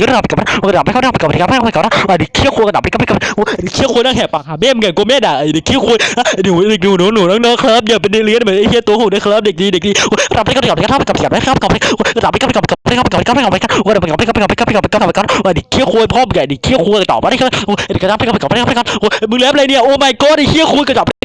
ก็ระดับกับมันกระดับไม่เข้าหน้าไปกับมันไปกับไม่เข้ไปกับนะไอ้เขี้ยวควกระดับไปกับไปกันไอ้เขี้ยวควนั่งแหบปากหาเบ้มไงกูไม่ด่าไอ้เขี้ยวควหนูหนูหนูหนูน้องๆครับอย่าเป็นเดเลียนเหมือนไอ้เขี้ยวตัวหูนะครับเด็กดีเด็กดีระดับไปกับระดับไปกับไปกับไปกับไปกับไปกับไปกับไปกับไปกับไปกับไปกับไปกับไปกับไปกับไปกับไปกับไปกับไปกับไปกับไปกับไอ้เขี้ยวควพ่อใหญ่ไอ้เขี้ยวควกระดับไปกับไอ้กระดับไปกับไปกับไปกับมึงแล้วอะไปกับไปกับไปกับไอ้เขี้ยวควกระดับ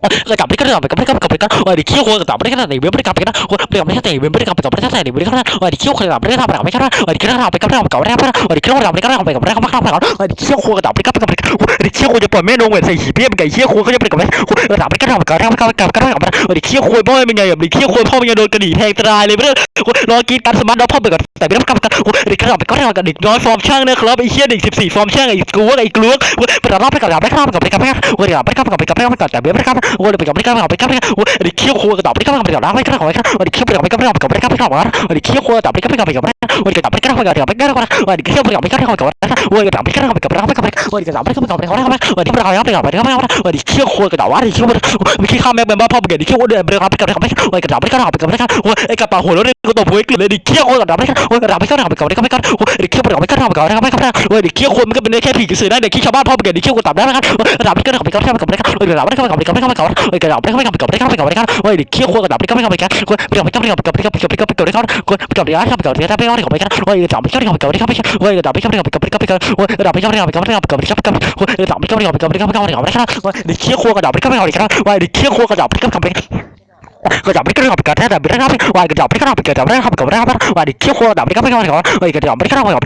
เรากลับไปกันไปกันไปกันไปกันวันนี้เขี้ยวคนกลับไปกันไหนเว็บไปกันไปกันวันไปกันไปกันไหนเว็บไปกันไปกันไปกันไหนเว็บไปกันวันนี้เขี้ยวคนกลับไปกันไปกันไปกันวันนี้กันไปกันไปกันไปกันวันนี้เขี้ยวคนกลับไปกันไปกันไปกันไปกันวันนี้เขี้ยวคนกลับไปกันไปกันไปกันวันนี้เขี้ยวคนจะปล่อยแม่นงเหมือนใส่หีเปี้ยเป็นไก่เขี้ยวคนก็จะไปกับไปคนกลับไปกันไปกันไปกันไปกันไปกันวันนี้เขี้ยวคนพ่อเป็นไงแบบนี้เขี้ยวคนพ่อเป็นไงโดนกระดิ่งแทงตายเลยเพื่อนรอกินการสมาร์ทดอกพ่อเบิกกันแต่ไม่รับกรรมกันเด็กกระดับไปก็ได้กับด็น้อยฟอร์มช่างนะครับไอ้เชี่ยด็สิบสี่ฟอร์มช่างไอ้กลัวไอ้กลัวไปรับไปกับไปรับไปกับไปกับไปกับไปกับไปกับไปกับแต่ไม่รับกรรมวันนี้ไปกับไม่กล้าไปกับไม่กล้าวันนี้เคี้ยวครักระดับไม่กล้าไปกับไม่กล้าไปกับไม่กล้าวันนี้เคี้ยวไปกับไม่กล้าไปกับไม่กล้าไปกับวันนี้เคี้ยวครักระดับไม่กล้าไปกับไม่กล้าวันนี้กับไม่กล้าไปกับไม่กล้าวันนี้เคี้ยวไปกับไม่กล้าไปกับวันนี้กระดับไม่กล้าไปกับไม่กล้าไปกับวันนี้กระดับไม่กล้าไปกับไม่กล้าไปกับวันนี้กระดับไม่กล้าไปกับไม่กล้าไปกับวันนี้เคี้ยวครัวกระดับวันนี้เคี้ยวมีขี้ข้าแม่เป็นบ้าพ่อเป็นเด็กเคี้ยวเดือดเบรกไปกับไม่กล้าไปกับไม่กล้าไปกับไม่กล้าไอ้กระป๋าหัวรถก็ตบหัวอีกเลยดิเคี้ยวครัวกระดับไม่กล้ากระดับไม่กล้าไปกับไม่กล้าไปกับดิเคี้ยวไปกับไม่กล้าไปกับไม่กล้าไปกับวันนี้เคี้ยวครัวมันก็เป็นได้แค่ผีกระสือได้เด็กขี้ชาวบ้านพ่อเป็นเด็กเคี้ยวกระดับได้นะครับกระดับไม่กล้าไปกับไม่กล้าไปกับไม่กล้าไปกับไม่กล้าไปกับเขาไปกระดับไปเข้าไปกับไปกับไปเข้าไปกับไปเข้าเฮ้ยเขี้ยวควกระดับไปเข้าไปกับไปเข้าไปกับไปเข้าไปกับไปเข้าไปกับไปเข้าไปกับไปเข้าไปกับไปเข้าไปกับไปเข้าไปกับไปเข้าเฮ้ยกระดับไปเข้าไปกับไปเข้าไปเข้าเฮ้ยกระดับไปเข้าไปกับไปเข้าไปเข้าเฮ้ยกระดับไปเข้าไปกับไปเข้าไปเข้าเฮ้ยกระดับไปเข้าไปกับไปเข้าไปเข้าเฮ้ยเขี้ยวควกระดับไปเข้าไปกับไปเข้าเฮ้ยเขี้ยวควกระดับไปเข้าไปก็จับไม่ก็จับกันแต่ไม่ได้ครับวายก็จับไม่ก็จับกันแต่ไม่ได้ครับก็ไม่ได้ครับวายเขี้ยวโคตรจับไม่ก็ไม่ก็ไม่ก็วายก็จับไม่ก็ไม่ก็ไม่ก็